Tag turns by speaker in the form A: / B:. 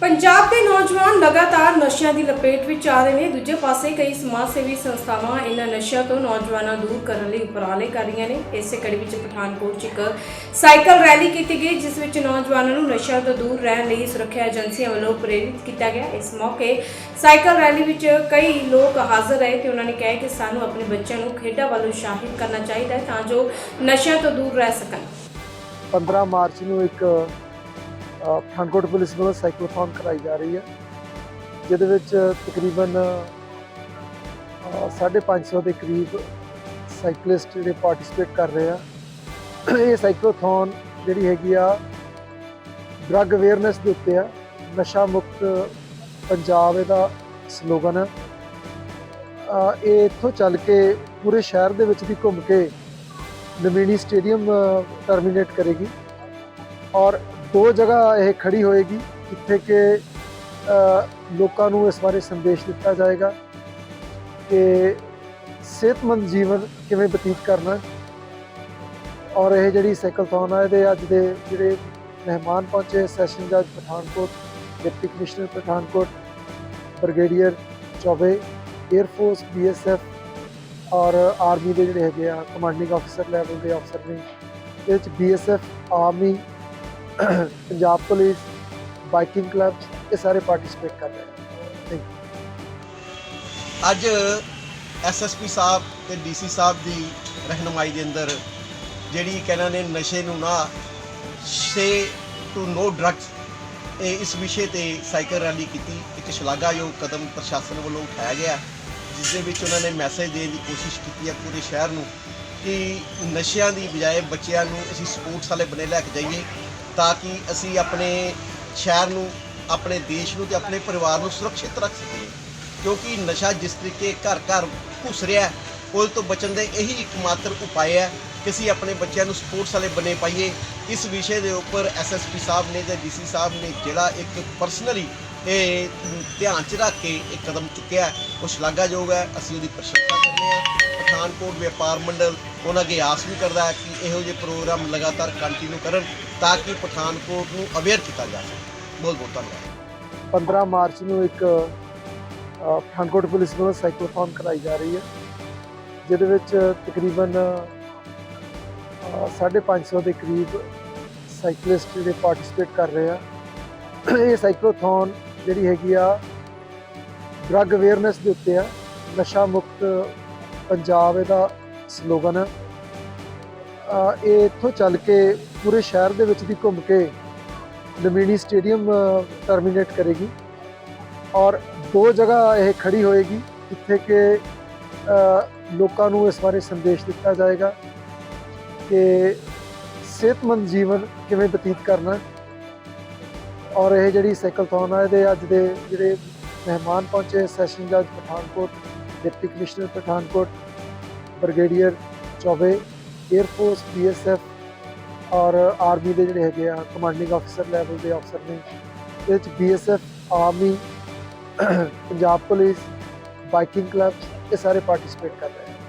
A: ਪੰਜਾਬ ਦੇ ਨੌਜਵਾਨ ਲਗਾਤਾਰ ਨਸ਼ਿਆਂ ਦੀ ਲਪੇਟ ਵਿੱਚ ਆ ਰਹੇ ਨੇ। ਦੂਜੇ ਪਾਸੇ ਕਈ ਸਮਾਜ ਸੇਵੀ ਸੰਸਥਾਵਾਂ ਇਹਨਾਂ ਨਸ਼ਿਆਂ ਤੋਂ ਨੌਜਵਾਨਾਂ ਦੂਰ ਕਰਨ ਲਈ ਉਪਰਾਲੇ ਕਰ ਰਹੀਆਂ ਨੇ। ਇਸੇ ਕੜੀ ਵਿੱਚ ਪਠਾਨਕੋਟ 'ਚ ਇੱਕ ਸਾਈਕਲ ਰੈਲੀ ਕੀਤੀ ਗਈ, ਜਿਸ ਵਿੱਚ ਨੌਜਵਾਨਾਂ ਨੂੰ ਨਸ਼ਿਆਂ ਤੋਂ ਦੂਰ ਰਹਿਣ ਲਈ ਸੁਰੱਖਿਆ ਏਜੰਸੀਆਂ ਵੱਲੋਂ ਪ੍ਰੇਰਿਤ ਕੀਤਾ ਗਿਆ। ਇਸ ਮੌਕੇ ਸਾਈਕਲ ਰੈਲੀ ਵਿੱਚ ਕਈ ਲੋਕ ਹਾਜ਼ਰ ਰਹੇ ਤੇ ਉਹਨਾਂ ਨੇ ਕਿਹਾ ਕਿ ਸਾਨੂੰ ਆਪਣੇ ਬੱਚਿਆਂ ਨੂੰ ਖੇਡਾਂ ਵੱਲ ਉਤਸ਼ਾਹਿਤ ਕਰਨਾ ਚਾਹੀਦਾ ਹੈ ਤਾਂ ਜੋ ਨਸ਼ਿਆਂ ਤੋਂ ਦੂਰ ਰਹਿ ਸਕਣ।
B: 15 ਮਾਰਚ ਨੂੰ ਇੱਕ ਪਠਾਨਕੋਟ ਪੁਲਿਸ ਵੱਲੋਂ ਸਾਈਕਲੋਥੋਨ ਕਰਾਈ ਜਾ ਰਹੀ ਹੈ ਜਿਹਦੇ ਵਿੱਚ ਤਕਰੀਬਨ ਅ, 550 ਦੇ ਕਰੀਬ ਸਾਈਕਲਿਸਟ ਜਿਹੜੇ ਪਾਰਟਿਸਿਪੇਟ ਕਰ ਰਹੇ ਆ। ਇਹ ਸਾਈਕਲੋਥੋਨ ਜਿਹੜੀ ਹੈਗੀ ਆ ਡਰੱਗ ਅਵੇਅਰਨੈਸ ਦੇ ਉੱਤੇ ਆ। ਨਸ਼ਾ ਮੁਕਤ ਪੰਜਾਬ ਇਹਦਾ ਸਲੋਗਨ ਹੈ ਇਹ ਇੱਥੋਂ ਚੱਲ ਕੇ ਪੂਰੇ ਸ਼ਹਿਰ ਦੇ ਵਿੱਚ ਵੀ ਘੁੰਮ ਕੇ ਨਵੀਨੀ ਸਟੇਡੀਅਮ ਟਰਮੀਨੇਟ ਕਰੇਗੀ। ਔਰ ਦੋ ਜਗ੍ਹਾ ਇਹ ਖੜੀ ਹੋਏਗੀ, ਜਿੱਥੇ ਕਿ ਲੋਕਾਂ ਨੂੰ ਇਸ ਬਾਰੇ ਸੰਦੇਸ਼ ਦਿੱਤਾ ਜਾਏਗਾ ਕਿ ਸਿਹਤਮੰਦ ਜੀਵਨ ਕਿਵੇਂ ਬਤੀਤ ਕਰਨਾ ਔਰ ਇਹ ਜਿਹੜੀ ਸਾਈਕਲਥੌਨ ਆ, ਇਹਦੇ ਅੱਜ ਦੇ ਜਿਹੜੇ ਮਹਿਮਾਨ ਪਹੁੰਚੇ ਸੈਸ਼ਨ ਜੱਜ Pathankot, deputy commissioner Pathankot, brigadier Chaubey air force, BSF ਔਰ ਆਰਮੀ ਦੇ ਜਿਹੜੇ ਹੈਗੇ ਆ, ਕਮਾਂਡਿੰਗ ਅਫਸਰ ਲੈਵਲ ਦੇ ਅਫਸਰ ਨੇ। ਇਹਦੇ ਵਿੱਚ BSF, army Punjab police, biking clubs ਇਹ ਸਾਰੇ ਪਾਰਟਿਸਿਪੇਟ ਕਰ ਰਹੇ ਹਨ
C: ਅੱਜ ਐਸਐਸਪੀ ਸਾਹਿਬ ਤੇ ਡੀਸੀ ਸਾਹਿਬ ਦੀ ਰਹਿਨਮਾਈ ਦੇ ਅੰਦਰ ਜਿਹੜੀ ਕਹਿੰਦੇ ਨੇ ਨਸ਼ੇ ਨੂੰ ਨਾ ਸੇ ਟੂ ਨੋ ਡਰੱਗਸ ਇਹ ਇਸ ਵਿਸ਼ੇ ਤੇ ਸਾਈਕਲ ਰੈਲੀ ਕੀਤੀ। ਇੱਕ ਸ਼ਲਾਘਾਯੋਗ ਕਦਮ ਪ੍ਰਸ਼ਾਸਨ ਵੱਲੋਂ ਉਠਾਇਆ ਗਿਆ। ਜਿਸ ਦੇ ਵਿੱਚ ਉਹਨਾਂ ਨੇ ਮੈਸੇਜ ਦੇਣ ਦੀ ਕੋਸ਼ਿਸ਼ ਕੀਤੀ ਹੈ ਪੂਰੇ ਸ਼ਹਿਰ ਨੂੰ ਕਿ ਨਸ਼ਿਆਂ ਦੀ ਬਜਾਏ ਬੱਚਿਆਂ ਨੂੰ ਅਸੀਂ ਸਪੋਰਟਸ ਵਾਲੇ ਬਣੇ ਲੈ ਕੇ ਜਾਈਏ। ਤਾਂ ਕਿ ਅਸੀਂ ਆਪਣੇ ਸ਼ਹਿਰ ਨੂੰ, ਆਪਣੇ ਦੇਸ਼ ਨੂੰ ਤੇ ਆਪਣੇ ਪਰਿਵਾਰ ਨੂੰ ਸੁਰੱਖਿਅਤ ਰੱਖ ਸਕੀਏ। ਕਿਉਂਕਿ ਨਸ਼ਾ ਜਿਸ ਤਰੀਕੇ ਘਰ ਘਰ ਘੁਸ ਰਿਹਾ ਉਹਦੇ ਤੋਂ ਬਚਣ ਦੇ ਇਹੀ ਇੱਕਮਾਤਰ ਉਪਾਅ ਹੈ ਕਿ ਅਸੀਂ ਆਪਣੇ ਬੱਚਿਆਂ ਨੂੰ ਸਪੋਰਟਸ ਵਾਲੇ ਬਣੇ ਪਾਈਏ। ਇਸ ਵਿਸ਼ੇ ਦੇ ਉੱਪਰ ਐਸਐਸਪੀ ਸਾਹਿਬ ਨੇ ਤੇ ਡੀਸੀ ਸਾਹਿਬ ਨੇ ਜਿਹੜਾ ਇੱਕ ਪਰਸਨਲੀ ਇਹ ਧਿਆਨ ਚ ਰੱਖ ਕੇ ਇੱਕ ਕਦਮ ਚੁੱਕਿਆ ਉਹ ਸ਼ਲਾਘਾਯੋਗ ਹੈ। ਅਸੀਂ ਉਹਦੀ ਪ੍ਰਸ਼ੰਸਾ ਕਰਦੇ ਹਾਂ। ਪਠਾਨਕੋਟ ਵਪਾਰ ਮੰਡਲ ਉਹਨਾਂ ਅੱਗੇ ਆਸ ਵੀ ਕਰਦਾ ਹੈ ਕਿ ਇਹੋ ਜਿਹੇ ਪ੍ਰੋਗਰਾਮ ਲਗਾਤਾਰ ਕੰਟੀਨਿਊ ਕਰਨ ਤਾਂ ਕਿ ਪਠਾਨਕੋਟ ਨੂੰ ਅਵੇਅਰ ਕੀਤਾ ਜਾ ਸਕੇ। ਬਹੁਤ ਬਹੁਤ ਧੰਨਵਾਦ।
B: 15 ਮਾਰਚ ਨੂੰ ਇੱਕ ਪਠਾਨਕੋਟ ਪੁਲਿਸ ਵੱਲੋਂ ਸਾਈਕਲੋਥੋਨ ਕਰਾਈ ਜਾ ਰਹੀ ਹੈ ਜਿਹਦੇ ਵਿੱਚ ਤਕਰੀਬਨ ਅ, 550 ਦੇ ਕਰੀਬ ਸਾਈਕਲਿਸਟ ਜਿਹੜੇ ਪਾਰਟਿਸਿਪੇਟ ਕਰ ਰਹੇ ਆ। ਇਹ ਸਾਈਕਲੋਥੋਨ ਜਿਹੜੀ ਹੈਗੀ ਆ ਡਰੱਗ ਅਵੇਅਰਨੈਸ ਦੇ ਉੱਤੇ ਆ ਨਸ਼ਾ ਮੁਕਤ ਪੰਜਾਬ ਇਹਦਾ ਸਲੋਗਨ ਹੈ। ਇਹ ਇੱਥੋਂ ਚੱਲ ਕੇ ਪੂਰੇ ਸ਼ਹਿਰ ਦੇ ਵਿੱਚ ਵੀ ਘੁੰਮ ਕੇ ਨਵੀਨੀ ਸਟੇਡੀਅਮ ਟਰਮੀਨੇਟ ਕਰੇਗੀ। ਔਰ ਦੋ ਜਗ੍ਹਾ ਇਹ ਖੜੀ ਹੋਏਗੀ, ਜਿੱਥੇ ਕਿ ਲੋਕਾਂ ਨੂੰ ਇਸ ਬਾਰੇ ਸੰਦੇਸ਼ ਦਿੱਤਾ ਜਾਏਗਾ ਕਿ ਸਿਹਤਮੰਦ ਜੀਵਨ ਕਿਵੇਂ ਬਤੀਤ ਕਰਨਾ ਔਰ ਇਹ ਜਿਹੜੀ ਸਾਈਕਲਥੋਨ ਆ, ਇਹਦੇ ਅੱਜ ਦੇ ਜਿਹੜੇ ਮਹਿਮਾਨ ਪਹੁੰਚੇ, ਸੈਸ਼ਨ ਜੱਜ, Pathankot deputy commissioner Pathankot, brigadier Chaubey air force, BSF ਔਰ ਆਰਮੀ ਦੇ ਜਿਹੜੇ ਹੈਗੇ ਆ, ਕਮਾਂਡਿੰਗ ਅਫਸਰ ਲੈਵਲ ਦੇ ਅਫਸਰ ਨੇ। ਇਹਦੇ ਵਿੱਚ BSF, army, Punjab police, biking clubs, ਇਹ ਸਾਰੇ ਪਾਰਟਿਸਿਪੇਟ ਕਰ ਰਹੇ ਹਨ